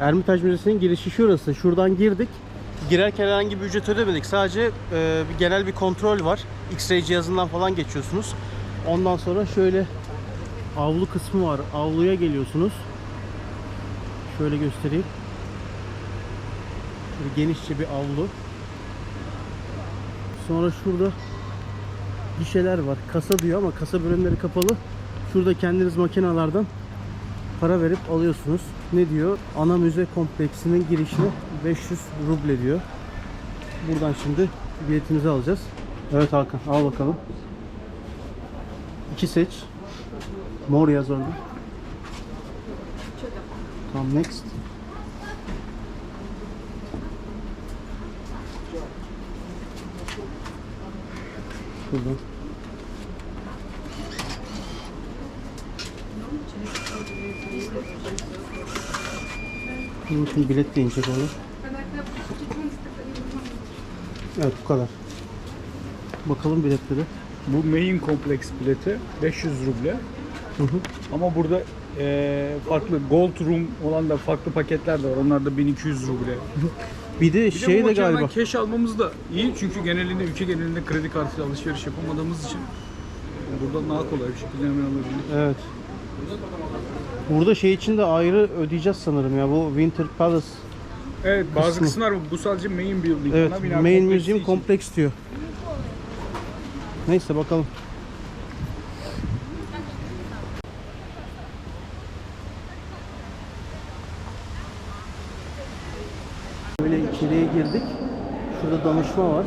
Ermitaj Müzesi'nin girişi şurası. Şuradan girdik. Girerken herhangi bir ücret ödemedik. Sadece e, bir genel bir kontrol var. X-ray cihazından falan geçiyorsunuz. Ondan sonra şöyle avlu kısmı var. Avluya geliyorsunuz. Şöyle göstereyim. Şöyle genişçe bir avlu. Sonra şurada gişeler var. Kasa diyor ama kasa bölümleri kapalı. Şurada kendiniz makinelerden para verip alıyorsunuz. Ne diyor? Ana müze kompleksinin girişine 500 ruble diyor. Buradan şimdi biletimizi alacağız. Evet Hakan al bakalım. İki seç. Mor yaz orada. Tamam next. Şuradan. Bunun için bilet de inecek olur. Evet bu kadar. Bakalım biletleri. Bu main kompleks bileti 500 ruble. Hı hı. Ama burada eee, farklı gold room olan da farklı paketler de var. Onlar da 1200 ruble. Bir de Bir şey de de galiba. cash almamız da iyi çünkü genelinde ülke genelinde kredi kartıyla alışveriş yapamadığımız için buradan daha kolay bir şekilde hemen alabiliriz. Evet. Burada şey için de ayrı ödeyeceğiz sanırım ya bu Winter Palace. Evet bazı Kısmı. kısımlar bu sadece main building. Evet, ana bina Main kompleksi Museum için. Complex diyor. Neyse bakalım. Böyle içeriye girdik. Şurada danışma var.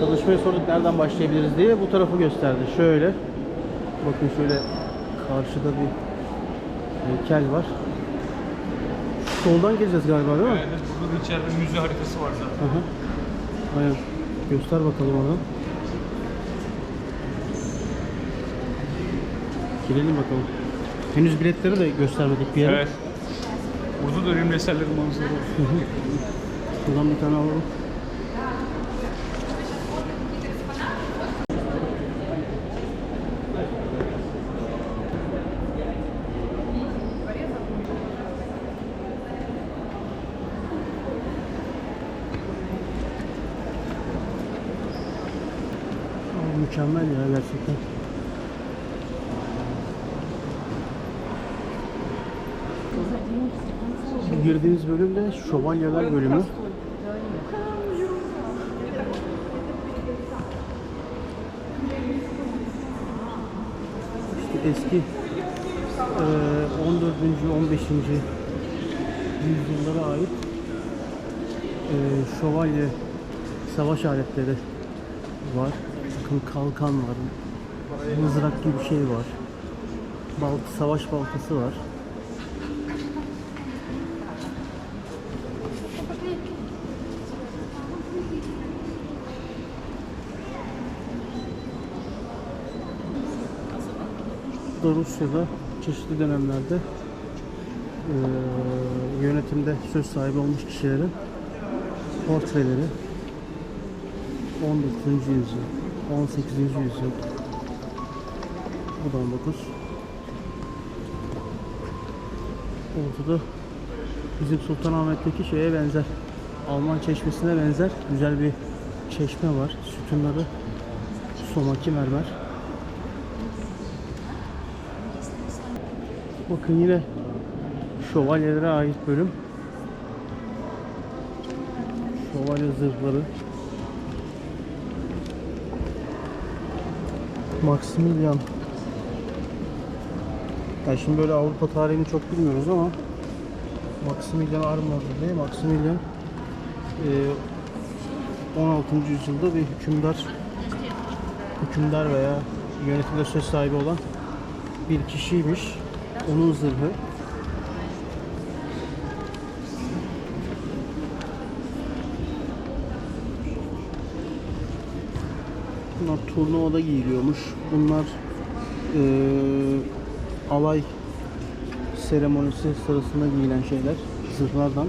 Danışmaya sorduk nereden başlayabiliriz diye bu tarafı gösterdi. Şöyle. Bakın şöyle karşıda bir heykel var. Soldan gireceğiz galiba değil mi? Evet, burada da içeride müze haritası var zaten. Hı hı. Aynen. Göster bakalım oradan. Girelim bakalım. Henüz biletleri de göstermedik bir yere. Evet. Burada da önemli eserlerin manzarası var. Şuradan bir tane alalım. Aa, Mükemmel ya gerçekten. Bu girdiğiniz bölüm de şövalyeler bölümü. İşte eski eee 14. 15. yüzyıllara ait şövalye savaş aletleri var. Bakın kalkan var. Mızrak gibi bir şey var. Balt, savaş baltası var. Da Rusya'da çeşitli dönemlerde eee, yönetimde söz sahibi olmuş kişilerin portreleri 19. yüzyıl, 18. yüzyıl bu da 19 ortada bizim Sultanahmet'teki şeye benzer Alman çeşmesine benzer güzel bir çeşme var sütunları somaki mermer Bakın yine şövalyelere ait bölüm. Şövalye zırhları. Maximilian. Ya şimdi böyle Avrupa tarihini çok bilmiyoruz ama Maximilian Armor diye Maximilian eee, 16. yüzyılda bir hükümdar hükümdar veya yönetimde söz sahibi olan bir kişiymiş. Onun zırhı. Bunlar turnuvada giyiliyormuş. Bunlar eee, alay seremonisi sırasında giyilen şeyler. Zırhlardan.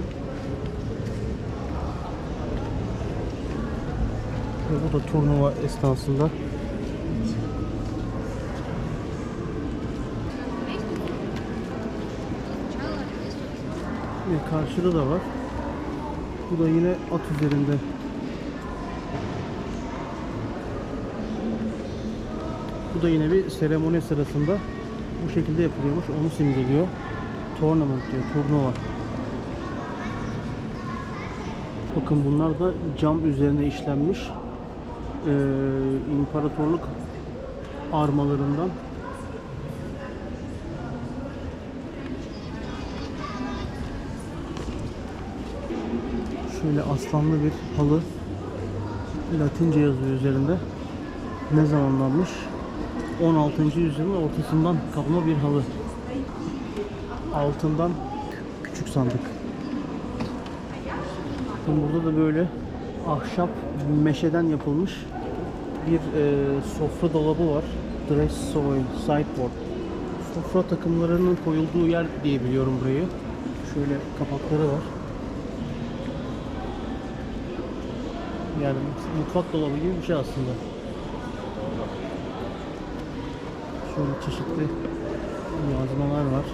Ve bu da turnuva esnasında Ve karşıda da var. Bu da yine at üzerinde. Bu da yine bir seremoni sırasında bu şekilde yapılıyormuş. Onu simgeliyor. Tournament diyor, turnuva. Bakın bunlar da cam üzerine işlenmiş. Ee, imparatorluk armalarından Şöyle aslanlı bir halı. Latince yazıyor üzerinde. Ne zamanlanmış? 16. yüzyılın ortasından kalma bir halı. Altından küçük sandık. Burada da böyle ahşap meşeden yapılmış bir e, sofra dolabı var. Dress soil sideboard. Sofra takımlarının koyulduğu yer diye biliyorum burayı. Şöyle kapakları var. Yani mutfak dolabı gibi bir şey aslında. Şöyle çeşitli yazmalar var.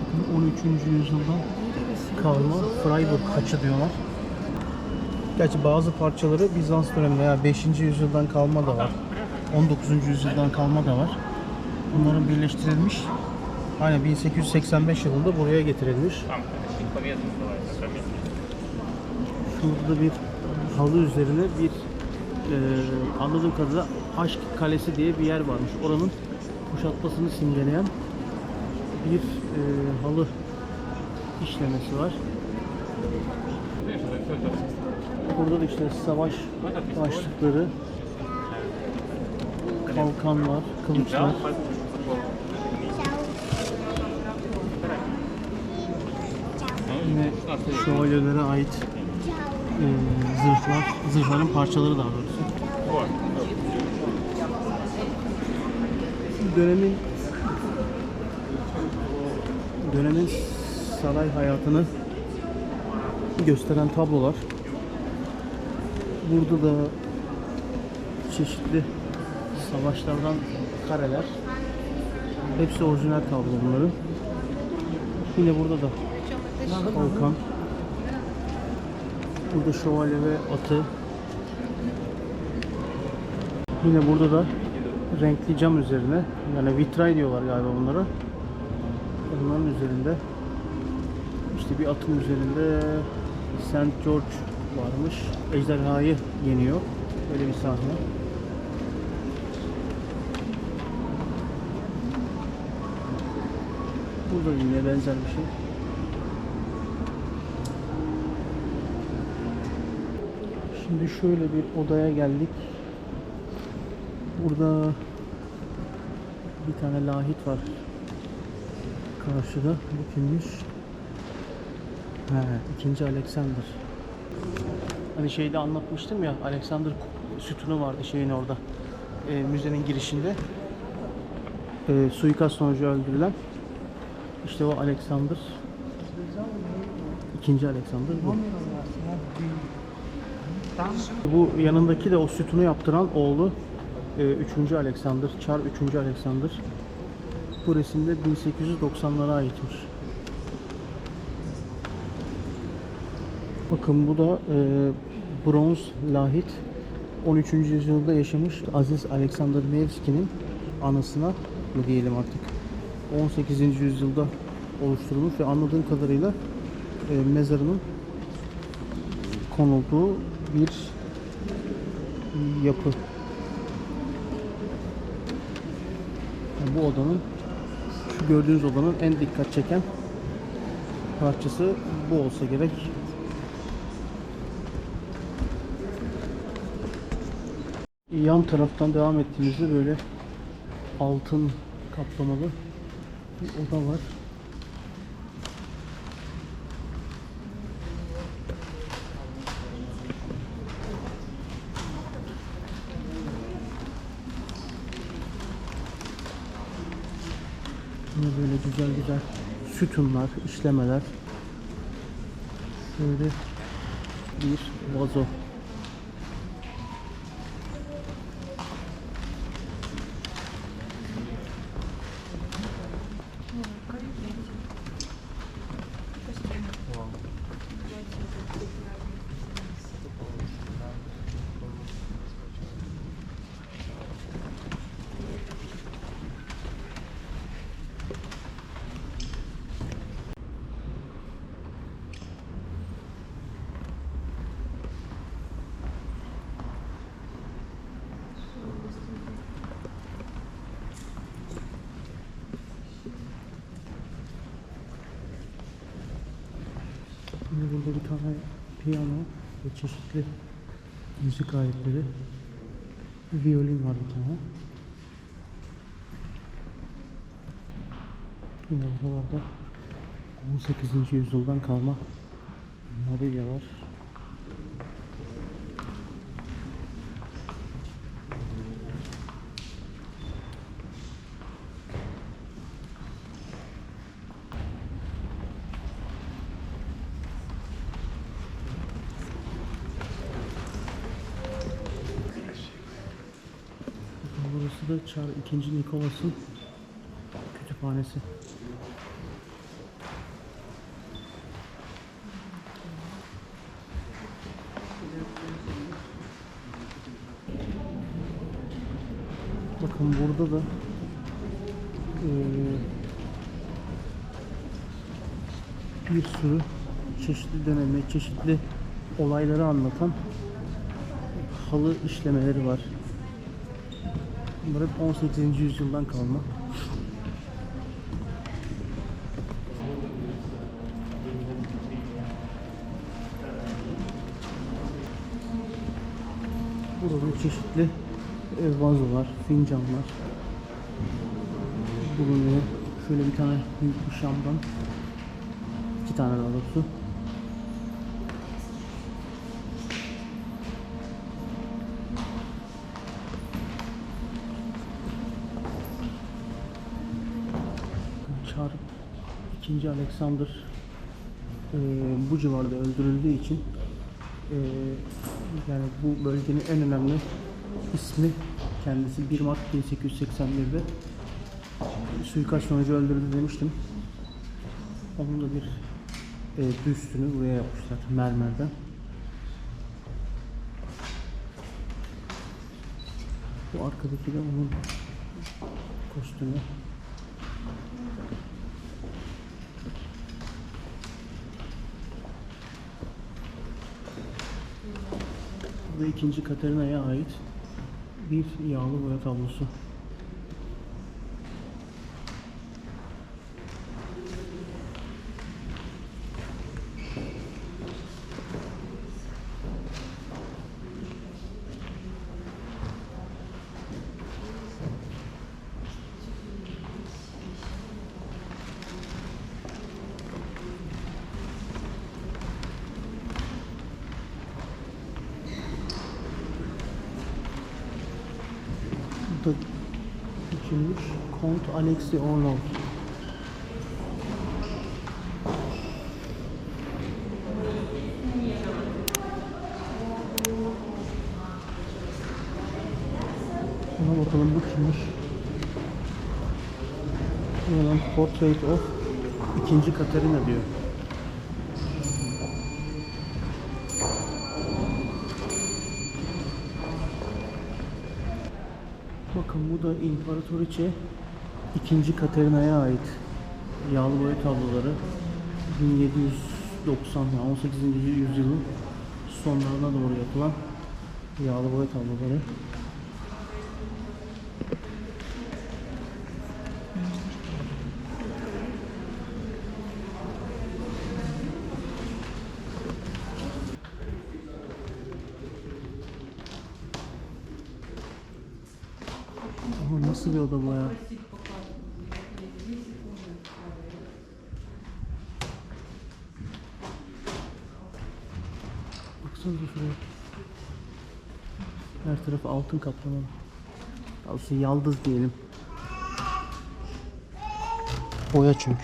Bakın 13. yüzyıldan kalma Freiburg haçı diyorlar. Gerçi bazı parçaları Bizans döneminde ya 5. yüzyıldan kalma da var. 19. yüzyıldan kalma da var. Bunların birleştirilmiş. Aynen 1885 yılında buraya getirilmiş. Şurada bir halı üzerine bir e, anladığım kadarıyla Aşk Kalesi diye bir yer varmış. Oranın kuşatmasını simgeleyen bir e, halı işlemesi var. Burada da işte savaş başlıkları, kalkanlar, kılıçlar. Yine şövalyelere ait e, zırhlar, zırhların parçaları daha doğrusu. Dönemin dönemin saray hayatını gösteren tablolar. Burada da çeşitli savaşlardan kareler. Hepsi orijinal tablo bunların. Yine burada da Kalkan. Burada şövalye ve atı. Yine burada da renkli cam üzerine yani vitray diyorlar galiba bunlara. Onların üzerinde işte bir atın üzerinde St. George varmış. Ejderhayı yeniyor. Böyle bir sahne. Burada yine benzer bir şey. Şimdi şöyle bir odaya geldik. Burada bir tane lahit var. Karşıda. Bu kimmiş? He, ikinci Alexander. Hani şeyde anlatmıştım ya Alexander sütunu vardı şeyin orada. E, müzenin girişinde. E, suikast sonucu öldürülen. İşte o Alexander. İkinci Alexander bu. Bu yanındaki de o sütunu yaptıran oğlu 3. Alexander, Çar 3. Alexander. Bu resimde 1890'lara aitmiş. Bakın bu da e, bronz lahit. 13. yüzyılda yaşamış Aziz Alexander Nevski'nin anısına mı diyelim artık. 18. yüzyılda oluşturulmuş ve anladığım kadarıyla e, mezarının konulduğu bir yapı. Yani bu odanın şu gördüğünüz odanın en dikkat çeken parçası bu olsa gerek. Yan taraftan devam ettiğimizde böyle altın kaplamalı bir oda var. Yine böyle güzel güzel sütunlar, işlemeler. Şöyle bir vazo. Burada bir tane piyano ve çeşitli müzik aletleri. Violin var bir tane. Yine buralarda 18. yüzyıldan kalma mobilya var. Burası Çar 2. Nikolas'ın kütüphanesi. Bakın burada da eee, bir sürü çeşitli dönemi, çeşitli olayları anlatan halı işlemeleri var. Bunlar hep 18. yüzyıldan kalma. Burada çeşitli vazolar, fincanlar bulunuyor. Şöyle bir tane büyük bir şamdan. iki tane daha doğrusu. 2. Alexander e, bu civarda öldürüldüğü için e, yani bu bölgenin en önemli ismi kendisi 1 Mart 1881'de suikast sonucu öldürüldü demiştim. Onun da bir e, büstünü buraya yapmışlar mermerden. Bu arkadaki de onun kostümü. Da ikinci Katarina'ya ait bir yağlı boya tablosu. Bu da kimmiş? Kont Alexey Orlov. Ona bakalım bu kimmiş? Buradan Portrait of ikinci Katarina diyor. Bakın bu da İmparatoriçe 2. Katerina'ya ait yağlı boya tabloları 1790 yani 18. yüzyılın sonlarına doğru yapılan yağlı boya tabloları. Ama nasıl bir oda bu ya? Baksanıza şuraya. Her tarafı altın kaplamalı. Aslında yaldız diyelim. Boya çünkü.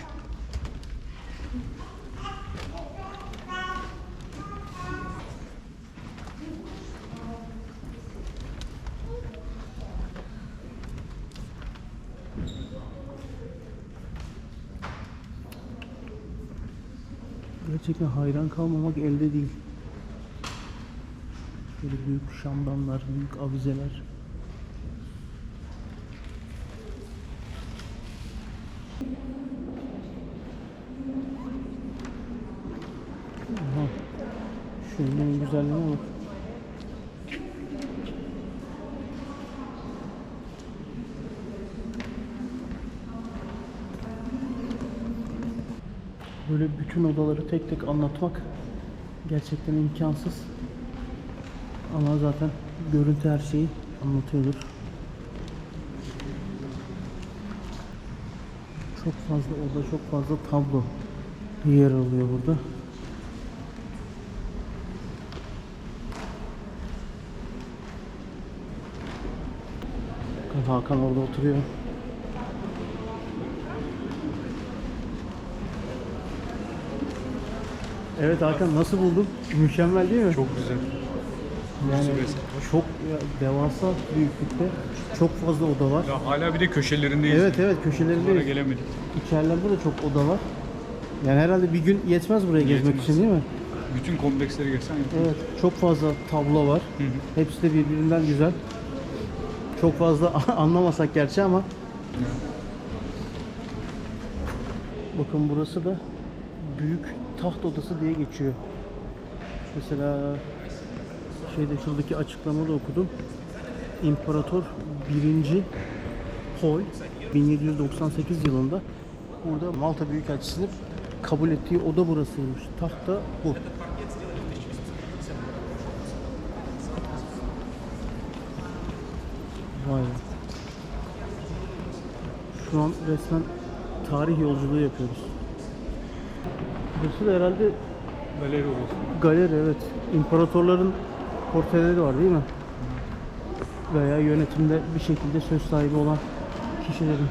Gerçekten hayran kalmamak elde değil. Büyük şamdanlar, büyük avizeler. Aha. Şunun güzelliğine bak. Böyle bütün odaları tek tek anlatmak Gerçekten imkansız. Ama zaten görüntü her şeyi anlatıyordur. Çok fazla oda, çok fazla tablo yer alıyor burada. Hakan orada oturuyor. Evet Hakan nasıl buldun? Mükemmel değil mi? Çok güzel. Yani çok devasa büyüklükte çok fazla oda var. Ya hala bir de köşelerindeyiz. Evet evet köşelerinde gelemedik. içerilerde de çok oda var. Yani herhalde bir gün yetmez buraya gezmek Yetmez. için değil mi? Bütün kompleksleri geçsen yeter. Evet çok fazla tablo var. Hı hı. Hepsi de birbirinden güzel. Çok fazla anlamasak gerçi ama Bakın burası da büyük taht odası diye geçiyor. Mesela şeyde şuradaki açıklamada okudum. İmparator 1. Paul 1798 yılında burada Malta Büyükelçisi'nin kabul ettiği oda burasıymış. Taht da bu. Vay be. Şu an resmen tarih yolculuğu yapıyoruz. Burası da herhalde Galeri orası. galeri evet. İmparatorların portreleri var değil mi? Veya yönetimde bir şekilde söz sahibi olan kişilerin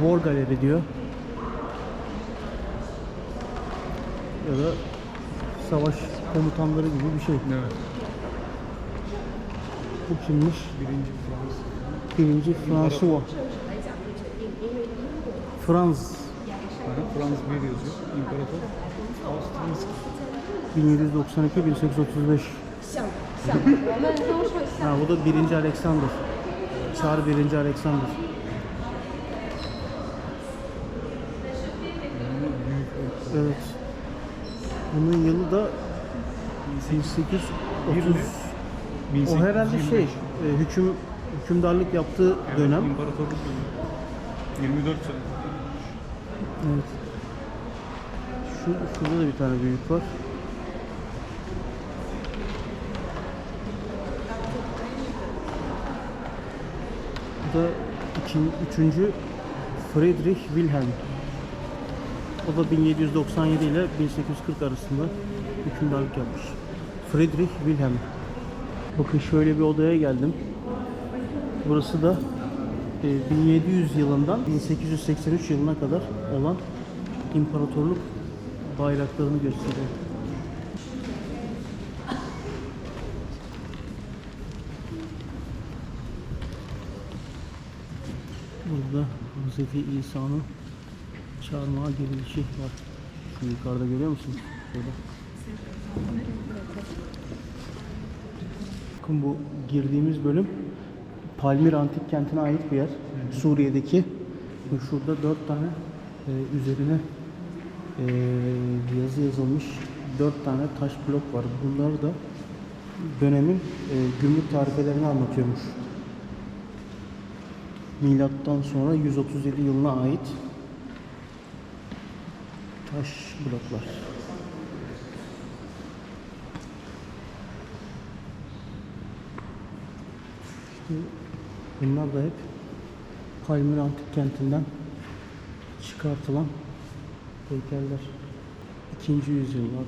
War Galeri diyor. Ya da savaş komutanları gibi bir şey. Evet. Bu kimmiş? Birinci Fransız. Birinci François. Franz Aha, Fransız bir yazıyor. İmparator. Avusturya. 1792 1835. ha bu da 1. Alexander. Çar 1. Alexander. Evet. Bunun yılı da 1830. O herhalde şey, e, hüküm hükümdarlık yaptığı dönem. İmparatorluk dönemi. 24 sene. Evet. Şu, şurada da bir tane büyük var. Da ikinci, üçüncü Friedrich Wilhelm. O da 1797 ile 1840 arasında hükümdarlık yapmış. Friedrich Wilhelm. Bakın şöyle bir odaya geldim. Burası da e, 1700 yılından 1883 yılına kadar olan imparatorluk bayraklarını gösteriyor. Burada Hz. İsa'nın çarmıha gerilişi var. Şu yukarıda görüyor musun? Şurada. Bakın bu girdiğimiz bölüm Palmir Antik Kenti'ne ait bir yer. Suriye'deki. Şurada dört tane e, üzerine e, yazı yazılmış dört tane taş blok var. Bunlar da dönemin e, gümrük tarifelerini anlatıyormuş. Milattan sonra 137 yılına ait taş bloklar. İşte bunlar da hep Palmir Antik Kenti'nden çıkartılan heykeller. İkinci yüzyıllar.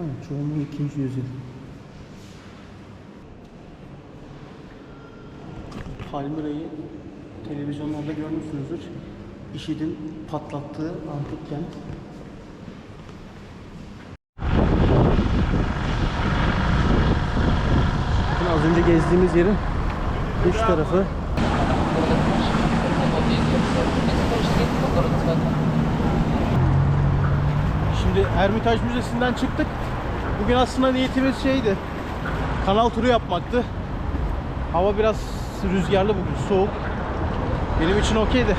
Aynen çoğunluğu ikinci yüzyıl. Palmira'yı televizyonlarda görmüşsünüzdür. IŞİD'in patlattığı antik kent. Bakın az önce gezdiğimiz yerin dış tarafı. Şimdi Ermitaj Müzesi'nden çıktık. Bugün aslında niyetimiz şeydi. Kanal turu yapmaktı. Hava biraz rüzgarlı bugün, soğuk. Benim için okeydi.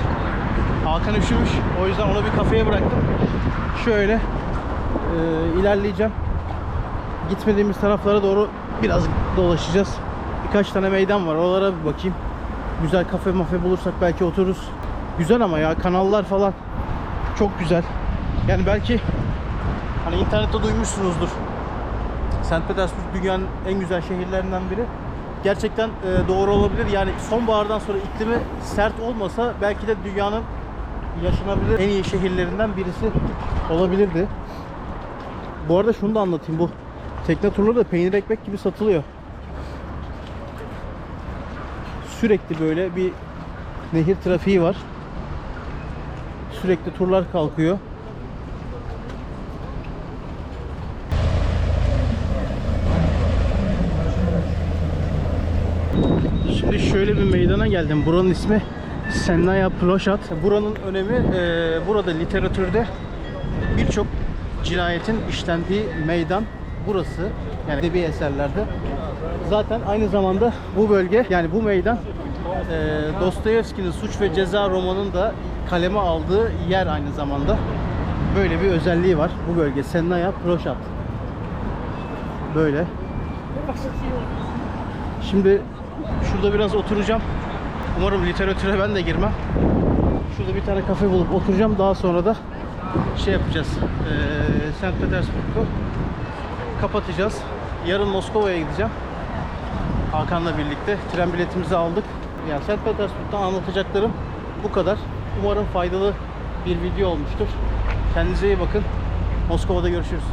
Hakan üşümüş. O yüzden onu bir kafeye bıraktım. Şöyle e, ilerleyeceğim. Gitmediğimiz taraflara doğru biraz dolaşacağız. Birkaç tane meydan var. Oralara bir bakayım. Güzel kafe mafe bulursak belki otururuz. Güzel ama ya kanallar falan çok güzel. Yani belki hani internette duymuşsunuzdur. St. Petersburg dünyanın en güzel şehirlerinden biri. Gerçekten e, doğru olabilir. Yani sonbahardan sonra iklimi sert olmasa belki de dünyanın yaşanabilir en iyi şehirlerinden birisi olabilirdi. Bu arada şunu da anlatayım. Bu tekne turları da peynir ekmek gibi satılıyor. Sürekli böyle bir nehir trafiği var. Sürekli turlar kalkıyor. Şimdi şöyle bir meydana geldim. Buranın ismi Sennaya Ploşat. Buranın önemi e, burada literatürde birçok cinayetin işlendiği meydan burası. Yani edebi eserlerde. Zaten aynı zamanda bu bölge yani bu meydan e, Dostoyevski'nin Suç ve Ceza romanının da kaleme aldığı yer aynı zamanda. Böyle bir özelliği var bu bölge. Sennaya Ploşat. Böyle. Şimdi şurada biraz oturacağım. Umarım literatüre ben de girmem. Şurada bir tane kafe bulup oturacağım. Daha sonra da şey yapacağız. Ee, St. Petersburg'u kapatacağız. Yarın Moskova'ya gideceğim. Hakan'la birlikte tren biletimizi aldık. Yani St. Petersburg'dan anlatacaklarım bu kadar. Umarım faydalı bir video olmuştur. Kendinize iyi bakın. Moskova'da görüşürüz.